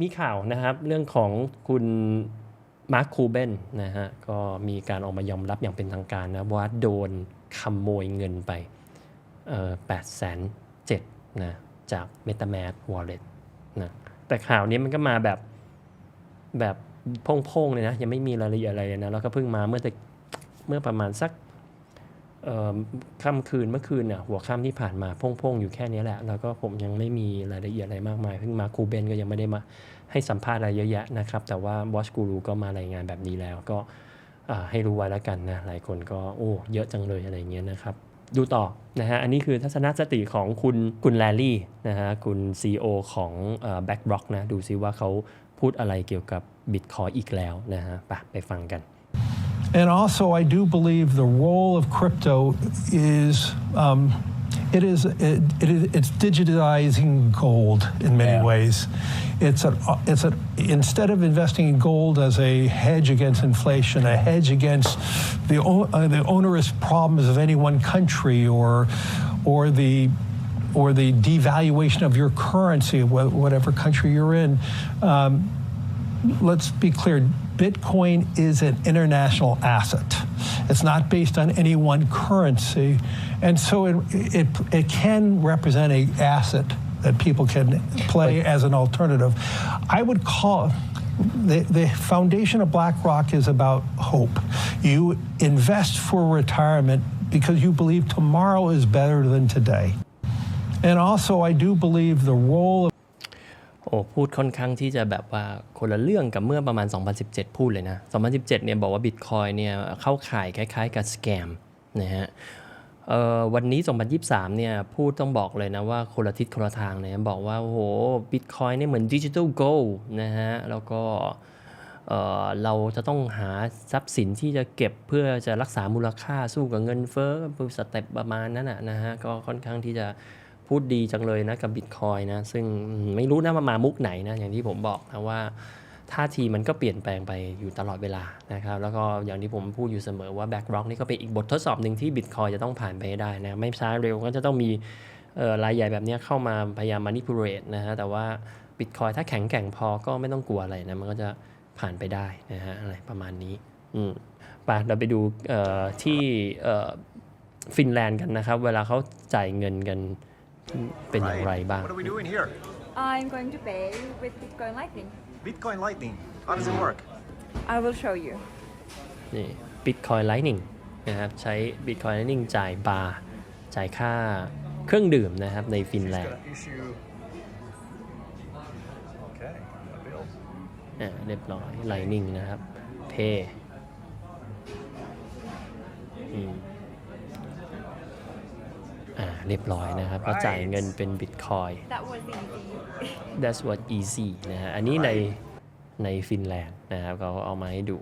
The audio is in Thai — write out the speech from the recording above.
มีข่าวนะครับเรื่องของคุณมาร์คคูเบนนะฮะก็มีการออกมายอมรับอย่างเป็นทางการนะว่าโดนขโมยเงินไปแปดแสนเจ็ดนะจาก MetaMask Wallet นะแต่ข่าวนี้มันก็มาแบบแบบโพ่งๆเลยนะ ยังไม่มีรายละเอียดอะไรนะ แล้วก็เพิ่งมาเมื่อแต่เมื่อประมาณสัก ค่ำคืนเมื่อคืนเนี่ยหัวค่ำที่ผ่านมาพ่งๆอยู่แค่นี้แหละ แล้วก็ผมยังไม่มีรายละเอียดอะไรมากมายเพิ่งมาคูเบนก็ยังไม่ได้มาให้สัมภาษณ์อะไรเยอะแยะนะครับ แต่ว่า Watch Guru ก็มารายงานแบบนี้แล้วก็ให้รู้ไว้แล้วกันนะ หลายคนก็โอ้เยอะจังเลยอะไรเงี้ยนะครับ ดูต่อนะฮะอันนี้คือทัศนคติของคุณคุณแลลี่นะฮะคุณ CEO ของเอ่อ Backblock นะ ดูซิว่าเขาพูดอะไรเกี่ยวกับ Bitcoin อีกแล้วนะฮะไปไปฟังกัน And also, I do believe the role of crypto is um, it is it, it is it's digitizing gold in many Yeah. ways. It's a it's a instead of investing in gold as a hedge against inflation, a hedge against the uh, the onerous problems of any one country or or the or the devaluation of your currency, whatever country you're in. Um, let's be clear Bitcoin is an international asset. It's not based on any one currency. And so it, it, it can represent a asset that people can play as an alternative. I would call the, the foundation of BlackRock is about hope. You invest for retirement because you believe tomorrow is better than today. And also, I do believe the role of โอ้พูดค่อนข้างที่จะแบบว่าคนละเรื่องกับเมื่อประมาณ 2017 พูดเลยนะ 2017เนี่ยบอกว่า Bitcoin เนี่ยเข้าข่ายคล้าย ๆ กับสแกมนะฮะเอ่อวันนี้ 2023 เนี่ยพูดต้องบอกเลยนะว่าคนละทิศคนละทางเนี่ยบอกว่าโอ้โห Bitcoin เนี่ยเหมือนดิจิทัลโกลนะฮะแล้วก็เเราจะต้องหาทรัพย์สินที่จะเก็บเพื่อจะรักษามูลค่าสู้กับเงินเฟ้อสเต็ปประมาณนั้นนะนะฮะก็ค่อนข้างที่จะ พูดดีจังเลยนะกับ Bitcoin นะ ซึ่งไม่รู้นะมามามุกไหนนะอย่างที่ผมบอกนะว่าท่าทีมันก็เปลี่ยนแปลงไปอยู่ตลอดเวลานะครับ แล้วก็อย่างที่ผมพูดอยู่เสมอว่า Backrock นี่ก็เป็นอีกบททดสอบหนึ่งที่ Bitcoin จะต้องผ่านไปได้นะ ไม่ช้าเร็วก็จะต้องมีรายใหญ่แบบนี้เข้ามาพยายาม manipulate นะฮะ แต่ว่า Bitcoin ถ้าแข็งแกร่งพอก็ไม่ต้องกลัวอะไรนะ มันก็จะผ่านไปได้นะฮะอะไรประมาณนี้ อืมไปเราไปดูที่ฟินแลนด์กันนะครับ เวลาเขาจ่ายเงินกัน เป็นอย่างไรบ้าง What are we doing here? I'm going to pay with Bitcoin Lightning. Bitcoin Lightning. How does it work? I will show you. นี่ Bitcoin Lightning นะครับใช้ Bitcoin Lightning จ่ายบาร์จ่ายค่าเครื่องดื่มนะครับในฟินแลนด์ issue. Okay. A bill. อ่าเรียบร้อย Lightning นะครับ Pay เรียบร้อยนะครับก็จ่ายเงินเป็น Bitcoin That was easy. That's what easy นะฮะอันนี้ในในฟินแลนด์นะครับเขาเอามาให้ดู